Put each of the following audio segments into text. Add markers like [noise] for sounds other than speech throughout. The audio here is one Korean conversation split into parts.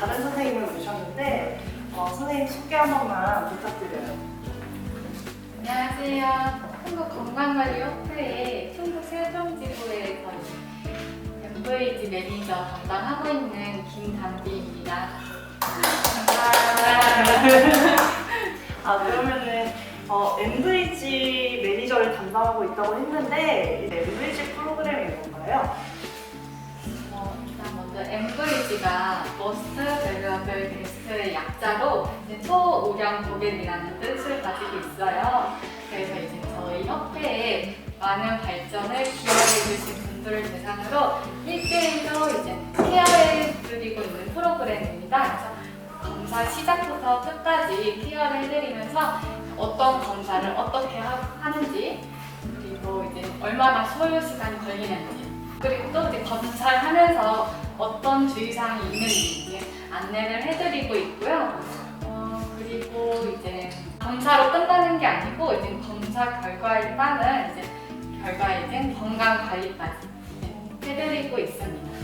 다른 선생님을 모셨는데 어, 선생님 소개 한 번만 부탁드려요. 안녕하세요. 한국 건강관리협회의 충북 세종지구에서 엠보이지 매니저 담당하고 있는 김담비입니다. 감사합니다. 아, 그러면은 어, MVG 매니저를 담당하고 있다고 했는데 MVG 프로그램이 뭔가요? MVG가 Most Valuable Guest의 약자로 이제 초우량 고객이라는 뜻을 가지고 있어요. 그래서 이제 저희 협회에 많은 발전을 기여해 주신 분들을 대상으로 1대1로 이제 케어해 드리고 있는 프로그램입니다. 그래서 검사 시작부터 끝까지 케어를 해드리면서 어떤 검사를 어떻게 하, 하는지 그리고 이제 얼마나 소요 시간이 걸리는지 그리고 또 이제 검사를 하면서 어떤 주의사항이 있는지 안내를 해드리고 있고요. 어, 그리고 이제 검사로 끝나는 게 아니고 이제 검사 결과에 따른 이제 결과에 이제 건강 관리까지 해드리고 있습니다.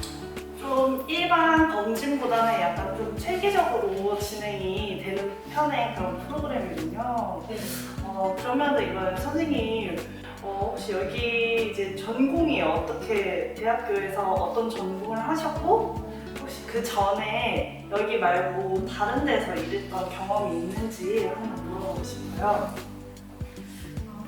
좀 일반 검진보다는 약간 좀 체계적으로 진행이 되는 편의 그런 프로그램이군요. 네. 어, 그러면 이번 선생님 어, 혹시 여기 이제 전공이 어떻게 대학교에서 어떤 전공을 하셨고 혹시 그 전에 여기 말고 다른 데서 일했던 경험이 있는지 한번 물어보고 싶어요.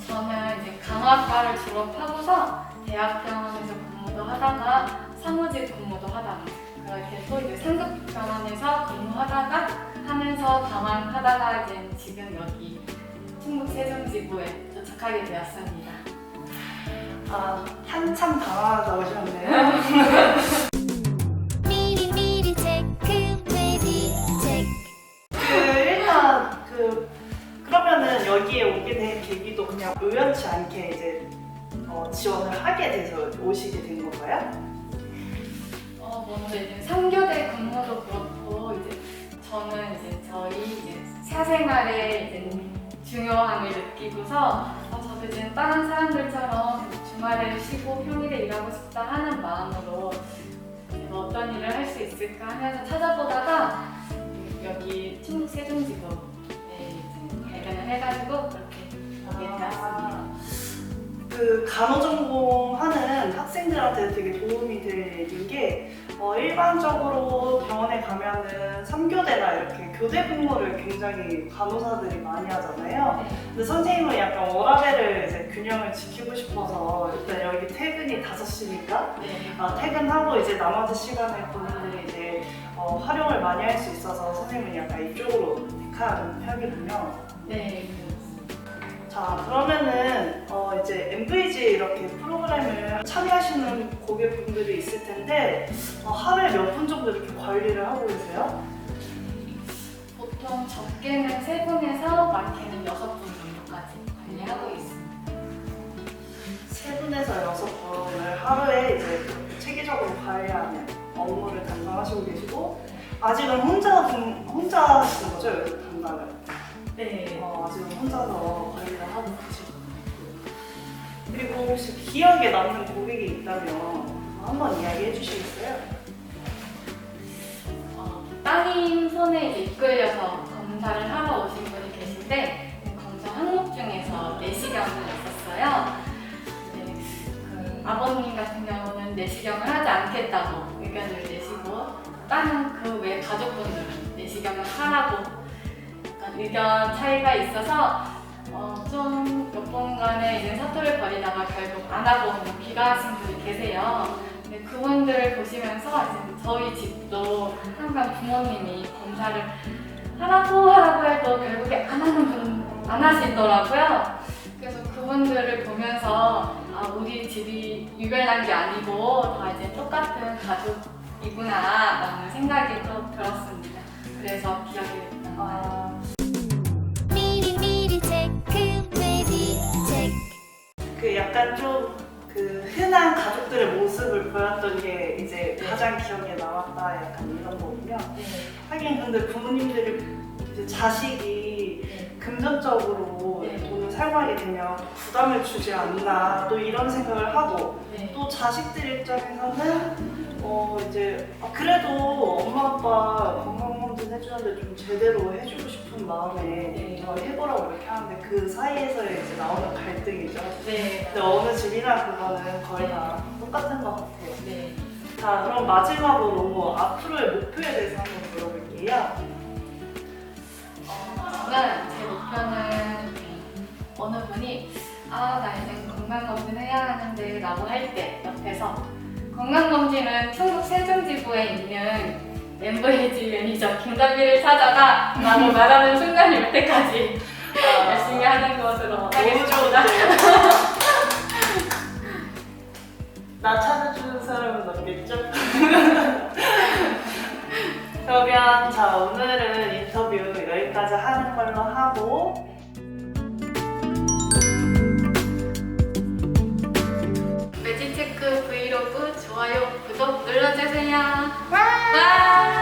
저는 이제 강화과를 졸업하고서 대학병원에서 근무도 하다가 사무직 근무도 하다가 그렇게 또 이제 상급병원에서 근무하다가 하면서 방황하다가 이제 지금 여기 충북 세종지구에 도착하게 되었습니다. 아, 한참 당황하다 오셨네요. [laughs] 미리 미리 체크 레디 체크 그 일단 그 그러면은 여기에 오게 된 계기도 그냥 우연치 않게 이제 어, 지원을 하게 돼서 오시게 된 건가요? 어, 먼저 이제 3교대 근무도 그렇고 이제 저는 이제 저희 이제 사생활의 이제 중요함을 느끼고서 어, 이제 다른 사람들처럼 주말에 쉬고 평일에 일하고 싶다 하는 마음으로 뭐 어떤 일을 할 수 있을까 하면서 찾아보다가 여기 충북 세종지구에 이제 발견을 해가지고 간호 전공 하는 학생들한테 되게 도움이 되는 게 어, 일반적으로 병원에 가면은 3교대나 이렇게 교대 근무를 굉장히 간호사들이 많이 하잖아요. 네. 근데 선생님은 약간 워라밸을 이제 균형을 지키고 싶어서 일단 여기 퇴근이 5시니까 네. 아, 퇴근하고 이제 나머지 시간에 본인들이 이제 어, 활용을 많이 할 수 있어서 선생님은 약간 이쪽으로 택한 편이군요. 네. 자 그러면은 어, 이제 MVG 이렇게 프로그램을 참여하시는 고객분들이 있을 텐데 어, 하루에 몇 분 정도 이렇게 관리를 하고 계세요? 보통 적게는 3분에서 많게는 6분 정도까지 관리하고 있습니다. 세 분에서 여섯 분을 하루에 이제 체계적으로 관리하는 업무를 담당하시고 계시고 아직은 혼자 분- 혼자 하시는 거죠 여기 담당을? 네. 어, 아직은 혼자서 그리고 혹시 기억에 남는 고객이 있다면 한번 이야기해 주시겠어요? 어, 따님 손에 이끌려서 검사를 하러 오신 분이 계신데 그 검사 항목 중에서 내시경을 했었어요. 네, 그 아버님 같은 경우는 내시경을 하지 않겠다고 의견을 내시고 다른 그외 가족분들은 내시경을 하라고 의견 차이가 있어서 어, 좀몇 번간의 이제 사투를 벌이다가 결국 안 하고 귀가하신 분이 계세요. 근데 그분들을 보시면서 이제 저희 집도 항상 부모님이 검사를 하라고 하라고 해도 결국에 안 하는 분 안 하시더라고요. 그래서 그분들을 보면서 아 우리 집이 유별난 게 아니고 다 이제 똑같은 가족이구나 라는 생각이 약간 좀 그 흔한 가족들의 모습을 보였던 게 이제 네. 가장 기억에 남았다 약간 이런 거군요. 네. 하긴 근데 부모님들이 이제 자식이 네. 금전적으로 네. 돈을 사용하게 되면 부담을 주지 않나 또 이런 생각을 하고 네. 또 자식들 입장에서는 어 이제 아, 그래도 엄마 아빠 건강검진 해주는데 좀 제대로 해주고 싶은 마음에 네. 이걸 해보라고 이렇게 하는데 그 사이에서의 이제 나오는 갈등이죠. 네. 근데 어느 집이나 그거는 거의 다 똑같은 것 같아요. 네. 자, 그럼 마지막으로 앞으로의 목표에 대해서 한번 물어볼게요. 어, 저는 제 목표는 어느 분이 아, 나 이제 건강검진 해야 하는데 라고 할 때 옆에서 건강검진은 충북 세종지구에 있는 멤버헤지 매니저 김다비를 찾아가 라고 말하는 순간이 올 때까지 열심히 하는 것으로 하겠습니다. [laughs] 나 찾아주는 사람은 없겠죠? [laughs] 그러면 자 오늘은 인터뷰 여기까지 하는 걸로 하고 매직체크 브이로그 좋아요, 구독 눌러주세요. 와 Bye.